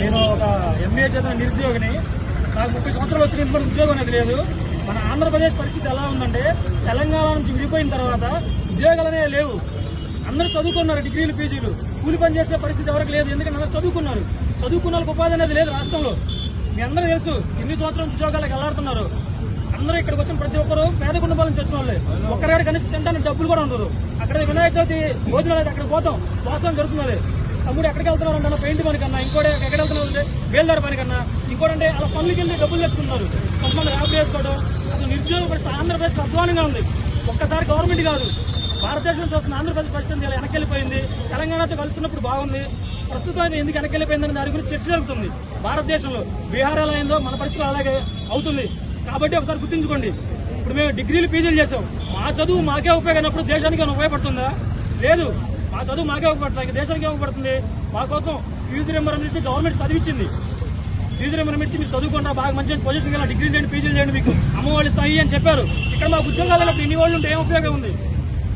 నేను ఒక ఎంబీఏ చదివిన నిరుద్యోగిని. నాకు ముప్పై సంవత్సరాలు వచ్చిన ఇంతవరకు ఉద్యోగం అనేది లేదు. మన ఆంధ్రప్రదేశ్ పరిస్థితి ఎలా ఉందంటే తెలంగాణ నుంచి విడిపోయిన తర్వాత ఉద్యోగాలు అనేవి లేవు. అందరూ చదువుకున్నారు డిగ్రీలు పీజీలు. కూలి పని చేసే పరిస్థితి ఎవరికి లేదు. ఎందుకంటే అందరూ చదువుకున్నారు. చదువుకున్న వాళ్ళకి ఉపాధి అనేది లేదు రాష్ట్రంలో. మీ అందరూ తెలుసు ఎన్ని సంవత్సరం ఉద్యోగాలకు వెళ్ళాడుతున్నారు. అందరూ ఇక్కడికి వచ్చిన ప్రతి ఒక్కరు పేద కుటుంబాల నుంచి వచ్చిన వాళ్ళే. ఒక్కరిగాడు కనీసం తింటానికి డబ్బులు కూడా ఉండదు. అక్కడ వినాయక చవితి భోజనాలు అక్కడ పోతాం. వాస్తవం జరుగుతున్నది తమ్ముడు ఎక్కడికి వెళ్తున్నారు పెయింట్ పనికన్నా ఇంకోటి ఎక్కడ వెళ్తున్నారు అంటే వేల్దారి పని కన్నా అలా పనులకి వెళ్ళి డబ్బులు తెచ్చుకున్నారు కొంతమంది ర్యాప్ చేసుకోవడం అసలు నిరుద్యోగ పరిస్థితి ఆంధ్రప్రదేశ్ అధ్వానంగా ఉంది. ఒక్కసారి గవర్నమెంట్ కాదు భారతదేశం చూస్తున్న ఆంధ్రప్రదేశ్ పరిస్థితి చాలా వెనకెళ్ళిపోయింది తెలంగాణతో కలుస్తున్నప్పుడు బాగుంది. ప్రస్తుతం అయితే ఎందుకు వెనకెళ్ళిపోయిందని దాని గురించి చర్చ జరుగుతుంది. భారతదేశంలో బీహార్ ఎలా అయిందో మన పరిస్థితులు అలాగే అవుతుంది. కాబట్టి ఒకసారి గుర్తుంచుకోండి. ఇప్పుడు మేము డిగ్రీలు పీజీలు చేసాం మా చదువు మాకే ఉపయోగమైనప్పుడు దేశానికి ఏమైనా ఉపయోగపడుతుందా? లేదు. మా చదువు మాకే ఉపయోగపడుతుంది దేశానికి ఉపయోగపడుతుంది. మా కోసం ఫీజు రింబర్ నుంచి గవర్నమెంట్ చదివించింది. ఫీజు నెంబర్ ఇచ్చి మీరు చదువుకుంటా బాగా మంచి పొజిషన్ వెళ్ళి డిగ్రీ చేయండి పీజీలు చేయండి మీకు. అమ్మ వాళ్ళు ఇస్తాయి అని చెప్పారు. ఇక్కడ మాకు ఉద్యోగాలు లేనప్పుడు ఇన్ని వాళ్ళు ఉంటే ఏం ఉపయోగం ఉంది?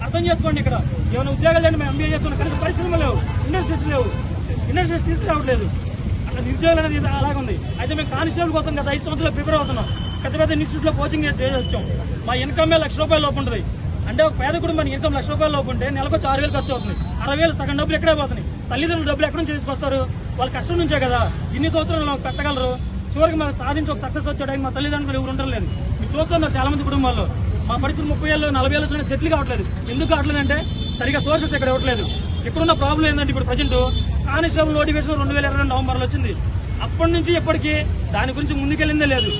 అర్థం చేసుకోండి ఇక్కడ. ఏమైనా ఉద్యోగాలు చేయండి మేము ఎంబీఏ చేస్తున్నాం కనీసం పరిశ్రమ లేవు ఇండస్ట్రీస్ లేవు. ఇండస్ట్రీస్ తీసుకురావట్లేదు. అక్కడ నిరుద్యోగం అనేది ఇది అలాగే ఉంది. అయితే మేము కానిస్టేబుల్ కోసం గత ఐదు సంవత్సరాలు ప్రిపేర్ అవుతున్నాం. పెద్ద పెద్ద ఇన్స్టిట్యూట్లో కోచింగ్ చేసేస్తాం మా ఇన్కమే లక్ష రూపాయల లోపు ఉంటుంది. అంటే ఒక పేద కుటుంబానికి ఇన్కమ్ లక్ష రూపాయల లోపు ఉంటే నెలకు ఆరు వేలు ఖర్చు అవుతుంది. అరవై వేలు సగం డబ్బులు ఎక్కడే పోతున్నాయి. తల్లిదండ్రులు డబ్బులు ఎక్కడ నుంచి తీసుకొస్తారు? వాళ్ళ కష్టం నుంచే కదా. ఇన్ని సంవత్సరాలు మాకు పెట్టగలరు? చివరికి మాకు సాధించి ఒక సక్సెస్ వచ్చేటానికి మా తల్లిదండ్రులు ఎవరు ఉండడం లేదు. మీరు చూస్తున్నారు చాలా మంది కుటుంబాల్లో. మా పరిస్థితి ముప్పై ఏళ్ళు నలభై ఏళ్ళు వచ్చినా సెటిల్ కావట్లేదు. ఎందుకు కావట్లేదు అంటే సరిగా సోర్సెస్ ఇక్కడ ఇవ్వట్లేదు. ఇక్కడున్న ప్రాబ్లం ఏంటంటే ఇప్పుడు ప్రజెంట్ కానిస్టేబుల్ నోటిఫికేషన్ రెండు వేల ఇరవై నవంబర్లో వచ్చింది. అప్పటి నుంచి ఇప్పటికీ దాని గురించి ముందుకెళ్ళిందే లేదు.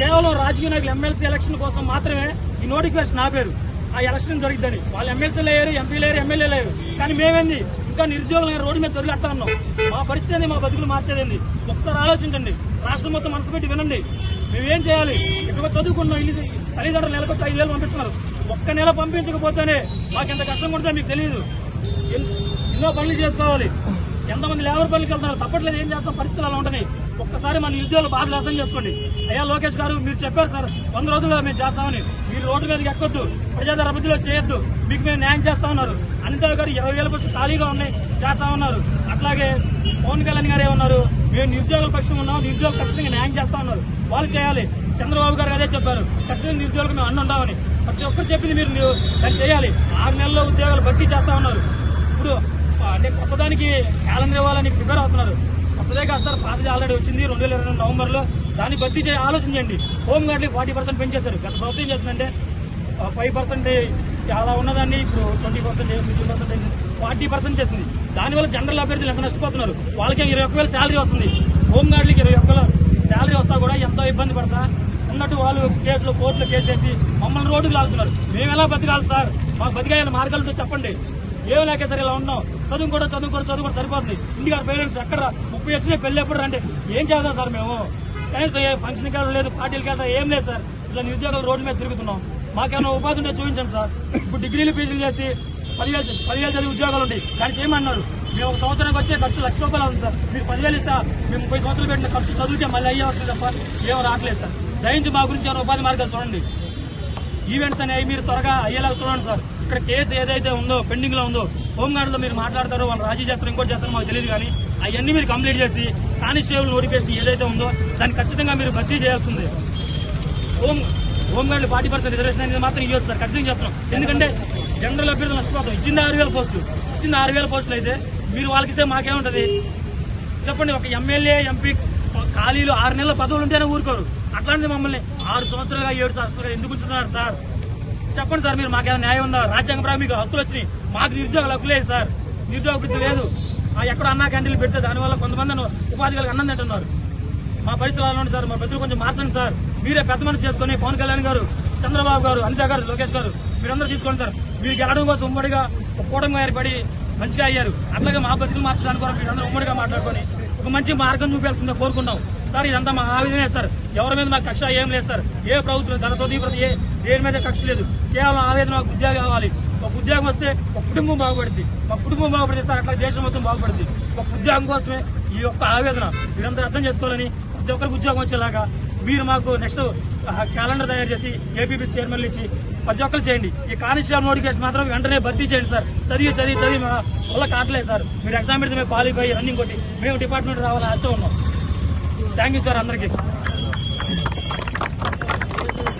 కేవలం రాజకీయ నాయకులు ఎమ్మెల్సీ ఎలక్షన్ కోసం మాత్రమే ఈ నోటిఫికేషన్ ఆపారు. ఆ ఎలక్షన్ జరిగిద్దని. వాళ్ళు ఎమ్మెల్సీలు అయ్యారు ఎంపీలు అయ్యారు ఎమ్మెల్యేలు అయ్యారు కానీ మేమేంది? ఇంకా నిరుద్యోగులు రోడ్డు మీద దొరికిస్తా ఉన్నాం. మా పరిస్థితి మా బతుకులు మార్చేదండి ఒకసారి ఆలోచించండి. రాష్ట్రం మొత్తం మనసు పెట్టి వినండి. మేమేం చేయాలి? ఇక్కడ చదువుకున్నాం ఇల్లు తల్లిదండ్రులు నెలకు ఐదు వేలు పంపిస్తున్నారు. ఒక్క నెల పంపించకపోతేనే మాకు ఎంత కష్టం కొడితే మీకు తెలియదు ఎన్నో పనులు చేసుకోవాలి. ఎంతమంది లేబర్ పనులకు వెళ్తారు తప్పట్లేదు ఏం చేస్తాం? పరిస్థితులు అలా ఉంటాయి ఒక్కసారి మన ఉద్యోగులు బాధలు అర్థం చేసుకోండి. అయ్యా లోకేష్ గారు మీరు చెప్పారు సార్ వంద రోజుల్లో మేము చేస్తామని. మీరు రోడ్డు మీదకి ఎక్కొద్దు ప్రజాదార అభివృద్ధిలో చేయొద్దు. మీకు మేము న్యాయం చేస్తా ఉన్నారు. అనిత గారు ఇరవై వేల బస్సులు ఖాళీగా ఉన్నాయి చేస్తా ఉన్నారు. అట్లాగే పవన్ కళ్యాణ్ గారే ఉన్నారు మేము నిరుద్యోగుల పక్షం ఉన్నాం నిరుద్యోగులు ఖచ్చితంగా న్యాయం చేస్తా ఉన్నారు. వాళ్ళు చేయాలి. చంద్రబాబు గారు అదే చెప్పారు. ఖచ్చితంగా నిరుద్యోగులకు మేము అన్నుంటామని ప్రతి ఒక్కరు చెప్పింది మీరు మీరు దాన్ని చేయాలి. ఆరు నెలల్లో ఉద్యోగాలు భర్తీ చేస్తా ఉన్నారు. ఇప్పుడు అంటే కొత్తదానికి క్యాలెండర్ ఇవ్వాలని ప్రిపేర్ అవుతున్నారు. కొత్తదే కాదు సార్ పాతది ఆల్రెడీ వచ్చింది రెండు వేల ఇరవై నవంబర్లో దాన్ని భర్తీ చేయ ఆలోచించండి హోమ్ గార్డ్లకి ఫార్టీ పర్సెంట్ పెంచేశారు. గత ప్రభుత్వం చేస్తుందంటే ఫైవ్ పర్సెంట్ చాలా ఉన్నదాన్ని ఇప్పుడు twenty percent fifty percent forty percent చేసింది. దానివల్ల జనరల్ అభ్యర్థులు ఎంత నష్టపోతున్నారు? వాళ్ళకి ఇరవై ఒక్క వేల శాలరీ వస్తుంది. హోమ్ గార్డ్లకి ఇరవై ఒక్క శాలరీ వస్తా కూడా ఎంతో ఇబ్బంది పడతా ఉన్నట్టు వాళ్ళు కేసులు కోర్టులు కేసేసి మమ్మల్ని రోడ్డుకు లాగుతున్నారు. మేము ఎలా బతికాలి సార్? మాకు బతికాయని మార్గాలతో చెప్పండి. ఏం లేక సరే ఇలా ఉన్నాం. చదువు కూడా చదువు కూడా చదువు కూడా సరిపోతుంది. ఇంటికి పేరెంట్స్ ఎక్కడ ముప్పై వచ్చిన పెళ్ళి ఎప్పుడు రండి. ఏం చేద్దాం సార్ మేము? కనీసం ఏ ఫంక్షన్కి వెళ్ళడం లేదు పార్టీలకి వెళ్తాం ఏం లేదు సార్. ఇట్లా నిరుద్యోగులు రోడ్డు మీద తిరుగుతున్నాం. మాకేమైనా ఉపాధి ఉంటే చూపించండి సార్. ఇప్పుడు డిగ్రీలు పీజీలు చేసి పదివేలు పదివేలు చదివి ఉద్యోగాలు ఉంటాయి దానికి ఏమన్నారు? మేము ఒక సంవత్సరానికి వచ్చే ఖర్చు లక్ష రూపాయలు ఉంది సార్. మీరు పదివేలు ఇస్తా మేము ముప్పై సంవత్సరాలు పెట్టిన ఖర్చు చదివితే మళ్ళీ అయ్యే వస్తుంది తప్ప ఏం రావట్లేదు సార్. దయించి మా గురించి ఏమైనా ఉపాధి మార్గాలు చూడండి. ఈవెంట్స్ అనేవి మీరు త్వరగా అయ్యేలా చూడండి సార్. ఇక్కడ కేసు ఏదైతే ఉందో పెండింగ్లో ఉందో హోంగార్డులో మీరు మాట్లాడతారో వాళ్ళు రాజీ చేస్తారో ఇంకోటి చేస్తారో మాకు తెలియదు కానీ అవన్నీ మీరు కంప్లీట్ చేసి కానిస్టేబుల్ నోటిఫికేషన్ ఏదైతే ఉందో దాన్ని ఖచ్చితంగా మీరు భర్తీ చేయాల్సింది. హోమ్ హోంగార్డులు ఫార్టీ పర్సెంట్ రిజర్వేషన్ అనేది మాత్రం ఇవ్వచ్చు సార్. ఖచ్చితంగా చెప్తున్నాం. ఎందుకంటే జనరల్ అభ్యర్థులు నష్టపోతాం. ఇచ్చింది ఆరు వేల పోస్టులు. ఇచ్చింది ఆరు వేల పోస్టులు అయితే మీరు వాళ్ళకి ఇస్తే మాకేముంటది చెప్పండి ఒక ఎమ్మెల్యే ఎంపీ ఖాళీలు ఆరు నెలల పదవులు ఉంటేనే ఊరుకోరు. అట్లాంటిది మమ్మల్ని ఆరు సంవత్సరాలుగా ఏడు సంవత్సరాలుగా ఎందుకు ఉంచుతున్నారు సార్? చెప్పండి సార్ మీరు మాకేమైనా న్యాయం ఉందా? రాజ్యాంగ ప్రకారం మీకు హక్కులు వచ్చినాయి. మాకు నిరుద్యోగాలు హక్కు లేదు సార్. నిరుద్యోగ వృత్తి లేదు. ఎక్కడ అన్నా క్యాంటీన్లు పెడితే దానివల్ల కొంతమంది ఉపాధి కలిగి అన్నం తింటున్నారు. మా పరిస్థితులు అలా సార్. మా బతులు కొంచెం మార్చండి సార్. మీరే పెద్ద మనసు చేసుకుని పవన్ కళ్యాణ్ గారు చంద్రబాబు గారు అనిత గారు లోకేష్ గారు మీరందరూ తీసుకోండి సార్. మీరు గెలడం కోసం ఉమ్మడిగా కూటమి ఏర్పడి మంచిగా అయ్యారు. అట్లాగే మా బతుకులు మార్చడానికి కూడా అందరూ ఉమ్మడిగా మాట్లాడుకొని ఒక మంచి మార్గం చూపించాల్సిందే కోరుకున్నాం సార్ ఇదంతా మా ఆవేదనే సార్. ఎవరి మీద మాకు కక్ష ఏం లేదు సార్. ఏ ప్రభుత్వం ధనతో ప్రతి ఏ దేని మీద కక్ష లేదు. కేవలం ఆవేదన మాకు ఉద్యోగం కావాలి. ఒక ఉద్యోగం వస్తే ఒక కుటుంబం బాగుపడుతుంది ఒక కుటుంబం బాగుపడితే సార్ అట్లా దేశం మొత్తం బాగుపడుతుంది ఒక ఉద్యోగం కోసమే ఈ యొక్క ఆవేదన మీరందరూ అర్థం చేసుకోవాలని ప్రతి ఒక్కరికి ఉద్యోగం వచ్చేలాగా మీరు మాకు నెక్స్ట్ క్యాలెండర్ తయారు చేసి ఏపీపీ చైర్మన్లు ఇచ్చి ప్రతి ఒక్కరు చేయండి. ఈ కానిస్టేబుల్ నోటిఫికేషన్ మాత్రం వెంటనే భర్తీ చేయండి సార్. చదివి చదివి చదివి మా వల్ల కాటలేదు సార్. మీరు ఎగ్జామ్ పెడితే మేము క్వాలిఫై రన్నింగ్ కొట్టి మేము డిపార్ట్మెంట్ రావాలని ఆస్తూ ఉన్నాం. థ్యాంక్ యూ సార్ అందరికీ.